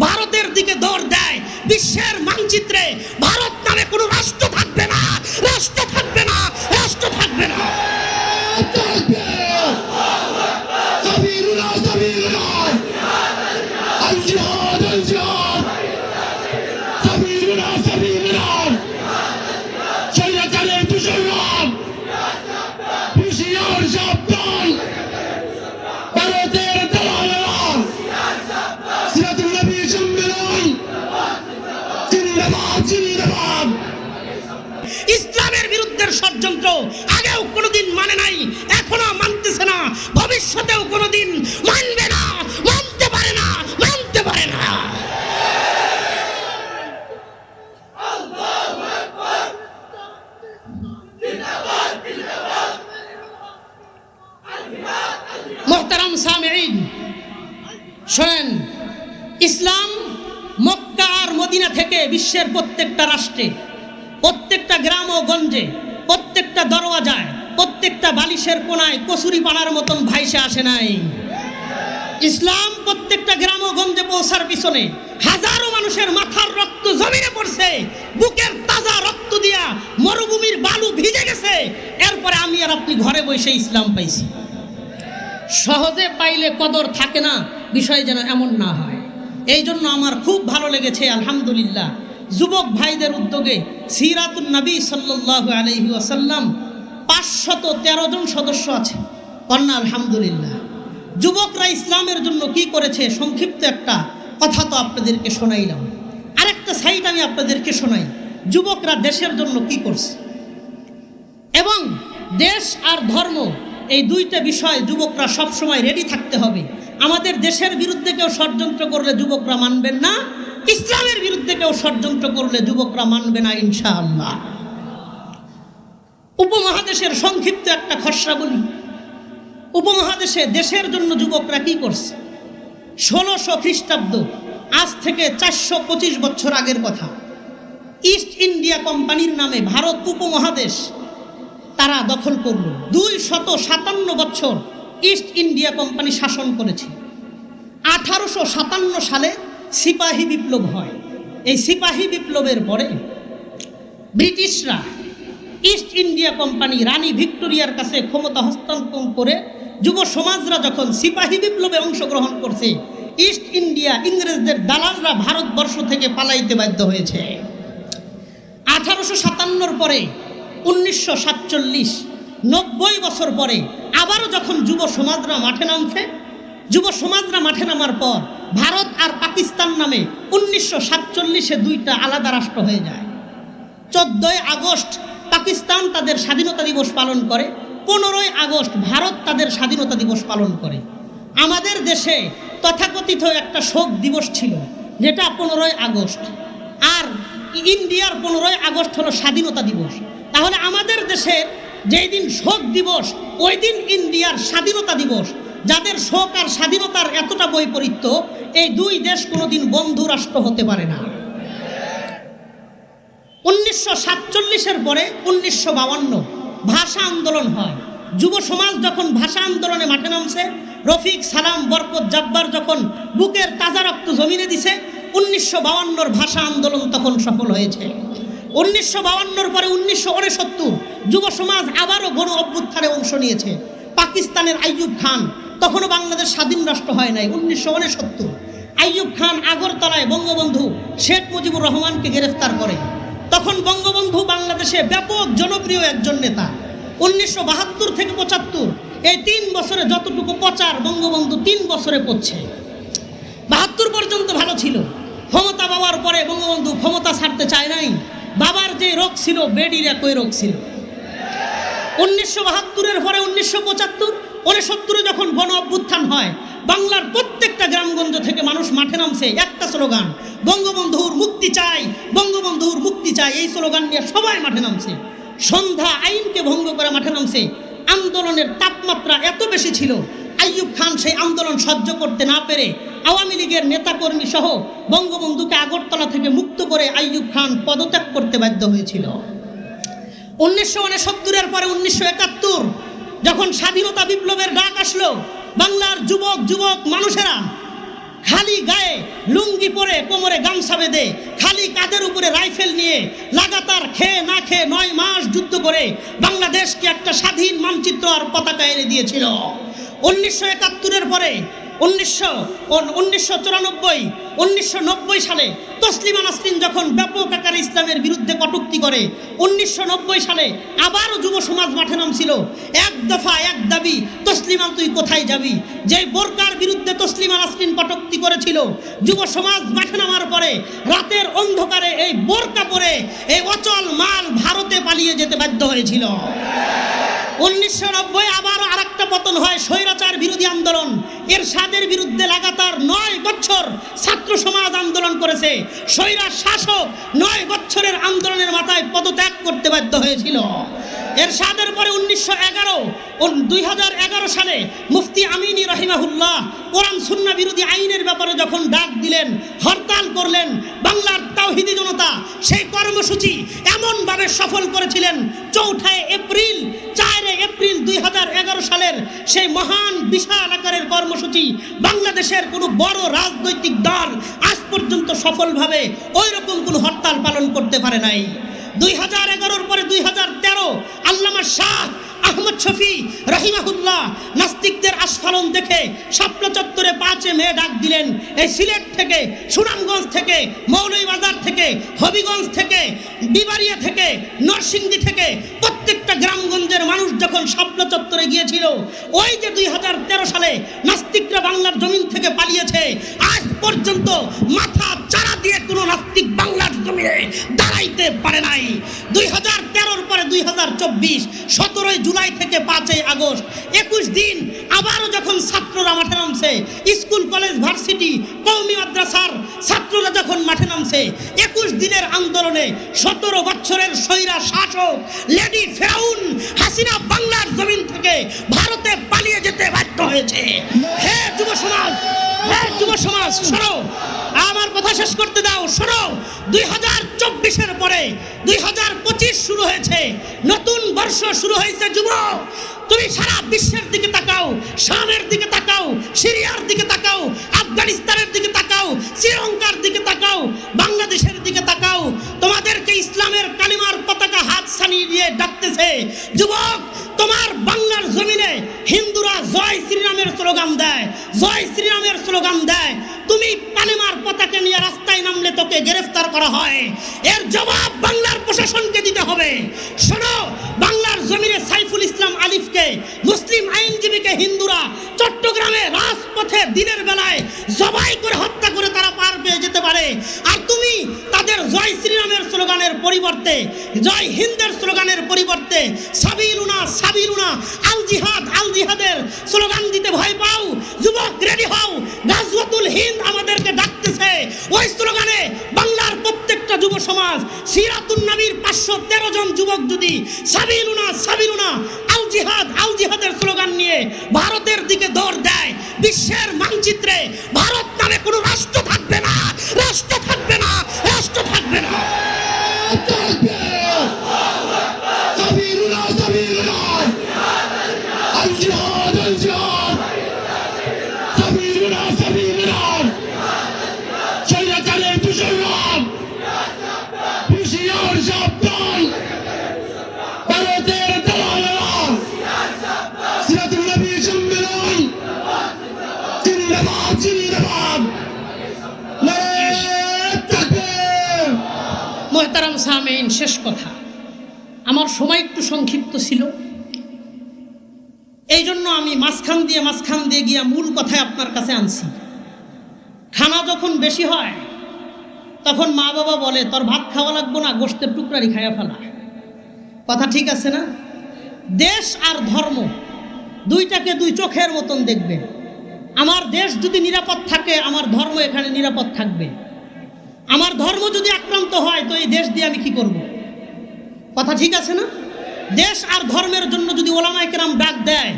ভারতের দিকে দৌড় দেয় বিশ্বের ভবিষ্যতেও কোনোদিন মানবে না, মানতে পারে না, মানতে পারে না। মোহতারাম সামেইন শোনেন, ইসলাম মক্কা আর মদিনা থেকে বিশ্বের প্রত্যেকটা রাষ্ট্রে, প্রত্যেকটা গ্রাম ও গঞ্জে, প্রত্যেকটা দরওয়াজায় প্রত্যেকটা বালিশের কোনায় কসুরি পানার মতন ভাইসে আসে নাই। ইসলাম প্রত্যেকটা গ্রাম ও গঞ্জে পৌঁছার পিছনে হাজারো মানুষের মাথার রক্ত জমিনে পড়ছে, বুকের তাজা রক্ত দিয়া মরুভূমির বালু ভিজে গেছে। এরপরে আমি আর আপনি ঘরে বসে ইসলাম পাইছি। সহজে পাইলে কদর থাকে না, বিষয় যেন এমন না হয়। এই জন্য আমার খুব ভালো লেগেছে, আলহামদুলিল্লাহ। যুবক ভাইদের উদ্যোগে সিরাতুন নবী সাল্লাহ আলহি আসাল্লাম পাঁচশত তেরো জন সদস্য আছে। কন্যা, আলহামদুলিল্লাহ। যুবকরা ইসলামের জন্য কি করেছে, সংক্ষিপ্ত একটা কথা তো আপনাদেরকে শোনাইলাম। আরেকটা সাইড আমি আপনাদেরকে শোনাই। যুবকরা দেশের জন্য কি করছে? এবং দেশ আর ধর্ম, এই দুইটা বিষয় যুবকরা সবসময় রেডি থাকতে হবে। আমাদের দেশের বিরুদ্ধে কেউ ষড়যন্ত্র করলে যুবকরা মানবেন না, ইসলামের বিরুদ্ধে কেউ ষড়যন্ত্র করলে যুবকরা মানবে না, ইনশাআল্লাহ। উপমহাদেশের সংক্ষিপ্ত একটা খসড়া বলি। উপমহাদেশে দেশের জন্য যুবকরা কি করছে? ষোলোশো খ্রিস্টাব্দ, আজ থেকে চারশো পঁচিশ বছর আগের কথা। ইস্ট ইন্ডিয়া কোম্পানির নামে ভারত উপমহাদেশ, তারা দখল করল। দুই শত সাতান্ন বছর ইস্ট ইন্ডিয়া কোম্পানি শাসন করেছে। আঠারোশো সাতান্ন সালে সিপাহী বিপ্লব হয়। এই সিপাহী বিপ্লবের পরে ব্রিটিশরা ইস্ট ইন্ডিয়া কোম্পানি রানী ভিক্টোরিয়ার কাছে ক্ষমতা হস্তান্তর করে যুব সমাজরা যখন সিপাহী বিপ্লবে অংশগ্রহণ করছে ইস্ট ইন্ডিয়া ইংরেজদের দালালরা ভারতবর্ষ থেকে পালাইতে বাধ্য হয়েছে। আঠারোশো সাতান্নর পরে, উনিশশো সাতচল্লিশ, নব্বই বছর পরে আবারও যখন যুব সমাজরা মাঠে নামছে, যুব সমাজরা মাঠে নামার পর ভারত আর পাকিস্তান নামে উনিশশো সাতচল্লিশে দুইটা আলাদা রাষ্ট্র হয়ে যায়। চোদ্দই আগস্ট পাকিস্তান তাদের স্বাধীনতা দিবস পালন করে, পনেরোই আগস্ট ভারত তাদের স্বাধীনতা দিবস পালন করে। আমাদের দেশে তথাকথিত একটা শোক দিবস ছিল, যেটা পনেরোই আগস্ট। আর ইন্ডিয়ার পনেরোই আগস্ট হলো স্বাধীনতা দিবস। তাহলে আমাদের দেশের যেই দিন শোক দিবস, ওই দিন ইন্ডিয়ার স্বাধীনতা দিবস। যাদের শোক আর স্বাধীনতার এতটা বৈপরীত্য, এই দুই দেশ কোনোদিন বন্ধু রাষ্ট্র হতে পারে না। উনিশশো সাতচল্লিশের পরে উনিশশো বাউান্ন ভাষা আন্দোলন হয়। যুব সমাজ যখন ভাষা আন্দোলনে মাঠে নামছে, রফিক, সালাম, বরকত, জাব্বার যখন বুকের তাজা রক্ত জমিনে দিছে, উনিশশো বাউান্নর ভাষা আন্দোলন তখন সফল হয়েছে। উনিশশো বাউান্নর পরে উনিশশো উনসত্তর যুব সমাজ আবারও গণ অভ্যুত্থানে অংশ নিয়েছে। পাকিস্তানের আইয়ুব খান, তখনও বাংলাদেশ স্বাধীন রাষ্ট্র হয় নাই, উনিশশো উনসত্তর। আইয়ুব খান আগরতলায় বঙ্গবন্ধু শেখ মুজিবুর রহমানকে গ্রেফতার করে। তখন বঙ্গবন্ধু বাংলাদেশে ব্যাপক জনপ্রিয় একজন নেতা। উনিশশো বাহাত্তর থেকে পঁচাত্তর, এই তিন বছরে যতটুকু প্রচার বঙ্গবন্ধু তিন বছরে পড়ছে বাহাত্তর পর্যন্ত ভালো ছিল। ক্ষমতা পাওয়ার পরে বঙ্গবন্ধু ক্ষমতা ছাড়তে চায় নাই। বাবার যে রোগ ছিল, বেডির একই রোগ ছিল। উনিশশো বাহাত্তরের পরে উনিশশো পঁচাত্তর উনসত্তরে যখন গণ অভ্যুত্থান হয়, বাংলার প্রত্যেকটা গ্রামগঞ্জ থেকে মানুষ মাঠে নামছে, একটা স্লোগান, বঙ্গবন্ধুর মুক্তি চাই, বঙ্গবন্ধুর মুক্তি চাই, এই স্লোগান নিয়ে সবাই মাঠে নামছে। সন্ধ্যা আইনকে ভঙ্গ করে মাঠে নামছে। আন্দোলনের তাপমাত্রা এত বেশি ছিল, আইয়ুব খান সেই আন্দোলন সহ্য করতে না পেরে আওয়ামী লীগের নেতাকর্মী সহ বঙ্গবন্ধুকে আগরতলা থেকে মুক্ত করে আইয়ুব খান পদত্যাগ করতে বাধ্য হয়েছিল। উনিশশো উনসত্তরের পরে উনিশশো একাত্তর যখন স্বাধীনতা বিপ্লবের ডাক আসলো, বাংলার যুবক যুবক, মানুষেরা খালি গায়ে লুঙ্গি পরে কোমরে গামছা বেঁধে, খালি কাদের উপরে রাইফেল নিয়ে লাগাতার খেয়ে না খেয়ে নয় মাস যুদ্ধ করে বাংলাদেশকে একটা স্বাধীন মানচিত্র আর পতাকা এনে দিয়েছিল। উনিশশো একাত্তরের পরে উনিশশো উনিশশো চুরানব্বই, উনিশশো নব্বই সালে তসলিমা নাসরিন যখন ব্যাপক আকারে ইসলামের বিরুদ্ধে কটুক্তি করে, উনিশশো নব্বই সালে আবারও যুব সমাজ মাঠে নামছিল। এক দফা, এক দাবি, তসলিমা তুই কোথায় যাবি? যে বোরকার বিরুদ্ধে তসলিমা নাসরিন কটুক্তি করেছিল, যুব সমাজ মাঠে নামার পরে রাতের অন্ধকারে এই বোরকা পরে এই অচল মাল ভারতে পালিয়ে যেতে বাধ্য হয়েছিল। উনিশশো নব্বই আবারও আর একটা পতন হয়, স্বৈরাচার বিরোধী আন্দোলন। এর সাদের বিরুদ্ধে লাগাতার নয় বছর ছাত্র সমাজ আন্দোলন করেছে। স্বৈরাজ শাসক নয় বছরের আন্দোলনের মাথায় পদত্যাগ করতে বাধ্য হয়েছিল। এর সাদের পরে উনিশশো এগারো দুই সালে মুফতি আমিনী রহিমাহুল্লাহ কোরআন সুন্না বিরোধী আইনের ব্যাপারে যখন ডাক দিলেন, হরতাল করলেন, বাংলার তাওহিদি জনতা সেই কর্মসূচি এমনভাবে সফল করেছিলেন চৌঠায় এপ্রিল, চারে এপ্রিল দুই হাজার এগারো সালের সেই মহান বিশাল আকারের কর্মসূচি বাংলাদেশের কোনো বড় রাজনৈতিক দল আজ পর্যন্ত সফলভাবে ওই রকম কোনো হরতাল পালন করতে পারে নাই। দুই হাজার এগারোর পরে দুই হাজার তেরো আল্লামা শাহ আহমদ শফি রহিমাহুল্লাহ নাস্তিকদের আস্ফালন দেখে শাপলা চত্বরে পাঁচে মে ডাক দিলেন, এই সিলেট থেকে, সুনামগঞ্জ থেকে, মৌলভীবাজার থেকে, হবিগঞ্জ থেকে, বিবাড়িয়া থেকে, নরসিংদী থেকে, প্রত্যেকটা গ্রামগঞ্জের মানুষ যখন স্বপ্ন চত্বরে গিয়েছিল, ওই যে দুই হাজার তেরো সালে নাস্তিকরা বাংলার জমিন থেকে পালিয়েছে, আজ পর্যন্ত মাথা চারা দিয়ে কোনো নাস্তিক বাংলার জমিনে দাঁড়াইতে পারে নাই। দুই হাজার তেরোর পরে দুই হাজার চব্বিশ, সতেরোই জুলাই থেকে পাঁচই আগস্ট, একুশ দিন আবারও যখন ছাত্ররা মাঠে নামছে, স্কুল, কলেজ, ভার্সিটি কৌমি মাদ্রাসার ছাত্ররা যখন মাঠে নামছে, একুশ দিনের আন্দোলনে সতেরো বছরের সৈরা শাসক লেডি ফেরাউন হাসিনা বাংলার জমিন থেকে ভারতে পালিয়ে যেতে বাধ্য হয়েছে। হে যুব সমাজ যুব সমাজ, শোনো। আমার কথা শেষ করতে দাও, শোনো। দুই হাজার চব্বিশের পরে দুই হাজার পঁচিশ শুরু হয়েছে। নতুন বর্ষ শুরু হয়েছে, যুব। তুমি সারা বিশ্বের দিকে তাকাও, শামের দিকে তাকাও, সিরিয়ার দিকে তাকাও, আফগানিস্তানের দিকে তাকাও, শ্রীলঙ্কার দিকে তাকাও, বাংলাদেশের দিকে তাকাও। তোমাদেরকে ইসলামের কালিমার পতাকা হাত ছানিয়ে দিয়ে ডাকতেছে, যুবক তোমার বাংলার জমিনে হিন্দুরা জয় শ্রীরামের স্লোগান দেয়। জয় শ্রীরামের স্লোগান দেয়। তুমি পানেমার পতাকা নিয়ে রাস্তায় নামলে তোকে গ্রেফতার করা হয়। এর জবাব বাংলার প্রশাসনকে দিতে হবে। শোনো জমিনে সাইফুল ইসলাম আলিফকে, মুসলিম আইনজীবীকে হিন্দুরা চট্টগ্রামে রাজপথে দিনের বেলায় জবাই করে হত্যা করে তারা পার পেয়ে যেতে পারে। আর তুমি তাদের জয় শ্রীরামের স্লোগানের পরিবর্তে, জয় হিন্দের স্লোগানের পরিবর্তে সাবিলুনা সাবিলুনা, আল জিহাদ, আল জিহাদের স্লোগান দিতে ভয় পাও। যুবক রেডি হও। গাজওয়াতুল হিন্দ আমাদেরকে ডাকতেছে। ওই স্লোগানে সমাজ, সিরাতুন নবীর পাঁচশো তেরো জন যুবক যদি সাবিলুনা সাবিলুনা, আল জিহাদ, আল জিহাদের স্লোগান নিয়ে ভারতের দিকে দৌড় দেয়, বিশ্বের মানচিত্রে ভারত নামে কোনো সামেইন শেষ কথা। আমার সময় একটু সংক্ষিপ্ত ছিল। এই জন্য আমি মাঝখান দিয়ে মাঝখান দিয়ে গিয়া মূল কথায় আপনার কাছে আনছি। খানা যখন বেশি হয়, তখন মা বাবা বলে, তোর ভাত খাওয়া লাগবো না, গোষ্ঠের টুকরারি খাইয়া ফেলা। কথা ঠিক আছে না? দেশ আর ধর্ম, দুইটাকে দুই চোখের মতন দেখবে। আমার দেশ যদি নিরাপদ থাকে, আমার ধর্ম এখানে নিরাপদ থাকবে। আমার ধর্ম যদি আক্রান্ত হয়, তো এই দেশ দিয়ে আমি কি করব? কথা ঠিক আছে না? দেশ আর ধর্মের জন্য যদি ওলামায় কেরাম ডাক দেয়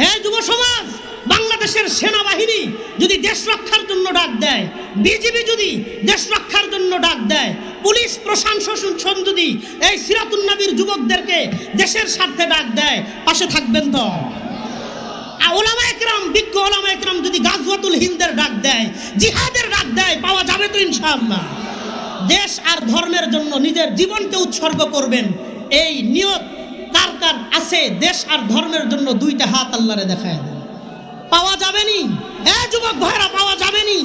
হ্যাঁ যুব সমাজ, বাংলাদেশের সেনাবাহিনী যদি দেশ রক্ষার জন্য ডাক দেয়, বিজিবি যদি দেশ রক্ষার জন্য ডাক দেয়, পুলিশ প্রশাসন যদি এই সিরাতুন্নবীর যুবকদেরকে দেশের স্বার্থে ডাক দেয়, পাশে থাকবেন তো? ওলামা একরাম বিজ্ঞ ওলামা একরাম যদি গাজওয়াতুল হিন্দের ডাক দেয়, জিহাদের ডাক দেয়, পাওয়া যাবে তো ইনশাআল্লাহ। দেশ আর ধর্মের জন্য নিজের জীবনকে উৎসর্গ করবেন, এই নিয়ত কার কার আছে, দেশ আর ধর্মের জন্য দুইটা হাত আল্লাহরে দেখায় দেন। পাওয়া যাবেনি? এ যুবক ভাইরা, পাওয়া যাবেনি?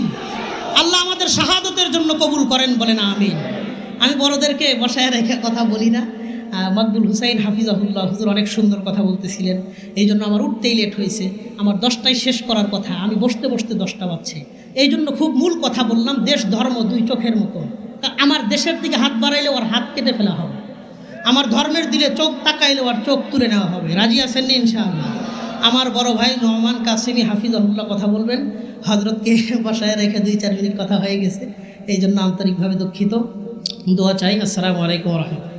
আল্লাহ আমাদের শাহাদতের জন্য কবুল করেন বলেন, আমিন। আমি বড়দেরকে বসায় রেখে কথা বলি না। মকবুল হুসাইন হাফিজাহুল্লাহ হুজুর অনেক সুন্দর কথা বলতেছিলেন। এই জন্য আমার উঠতেই লেট হয়েছে। আমার দশটায় শেষ করার কথা। আমি বসতে বসতে দশটা বাজছে। এই জন্য খুব মূল কথা বললাম, দেশ, ধর্ম দুই চোখের মতো তা আমার দেশের দিকে হাত বাড়াইলে ওর হাত কেটে ফেলা হবে। আমার ধর্মের দিলে চোখ তাকাইলে ওর চোখ তুলে নেওয়া হবে। রাজি আছেন নি ইনশাআল্লাহ? আমার বড় ভাই নহমান কাসিমি হাফিজাহুল্লাহ কথা বলবেন। হজরতকে বাসায় রেখে দুই, চার মিনিট কথা হয়ে গেছে। এই জন্য আন্তরিকভাবে দুঃখিত। দোয়া চাই। আসসালামু আলাইকুম রহমতুল্লাহ।